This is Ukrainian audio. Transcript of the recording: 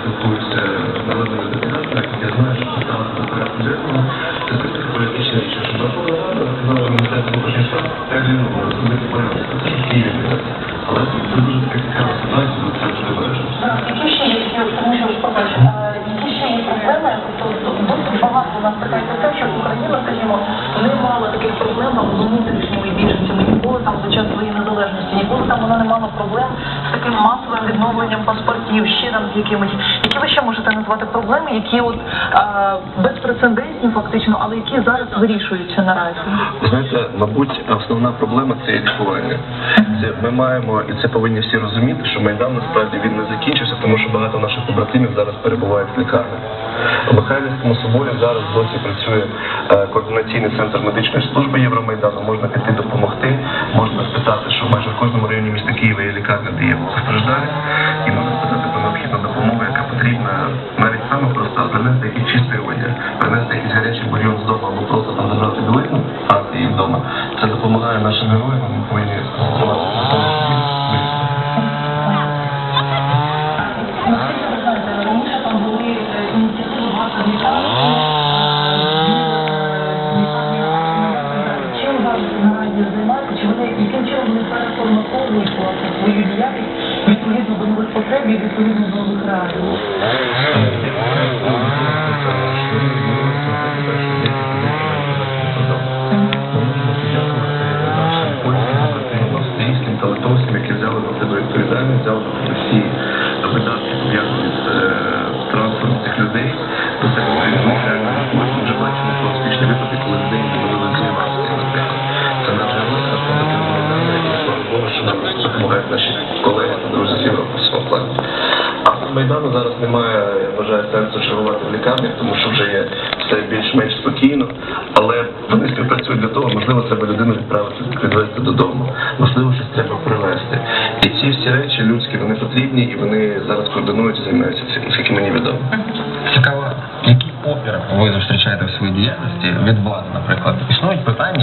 спілкуюся з таких проблем там, з внутрішніми біженцями, ніколи там за час своєї незалежності, ніколи там вона не мала проблем з таким масовим відновленням паспортів, ще там з якимись. Які ви ще можете назвати проблеми, які от е, безпрецедентні фактично, але які зараз вирішуються наразі? Знаєте, мабуть, основна проблема це лікування. Це ми маємо, і це повинні всі розуміти, що майдан насправді він не закінчився, тому що багато наших побратимів зараз перебувають в лікарнях. У Михайлівському соборі зараз досі працює е, координаційний центр медичної служби Євромайдану. Можна піти допомогти, можна спитати, що майже в кожному районі міста Києва є лікарня, де є постраждалі, і можна спитати про необхідну допомогу, яка потрібна навіть саме просто принести якісь чистилення, принести якийсь гарячий бульйон з дому або просто там забрати білизну, її вдома. Це допомагає нашим героям, ми повинні відповідно до нових реалій? Е, австрійським та литовським, які взяли на себе відповідальність, взяли всі видатки пов'язані з е, транспортом цих людей. До себе ми ми реально ми вже бачимо про успішні випадки, коли людей відновили з Майдану зараз немає, я вважаю, сенсу чергувати в лікарнях, тому що вже є все більш-менш спокійно, але вони співпрацюють для того, можливо, треба людину відправити відвезти додому, можливо, щось треба привезти. І ці всі речі людські вони потрібні і вони зараз координуються, займаються цим, наскільки мені відомо. Цікаво, який опір ви зустрічаєте в своїй діяльності від вас, наприклад, існують питання.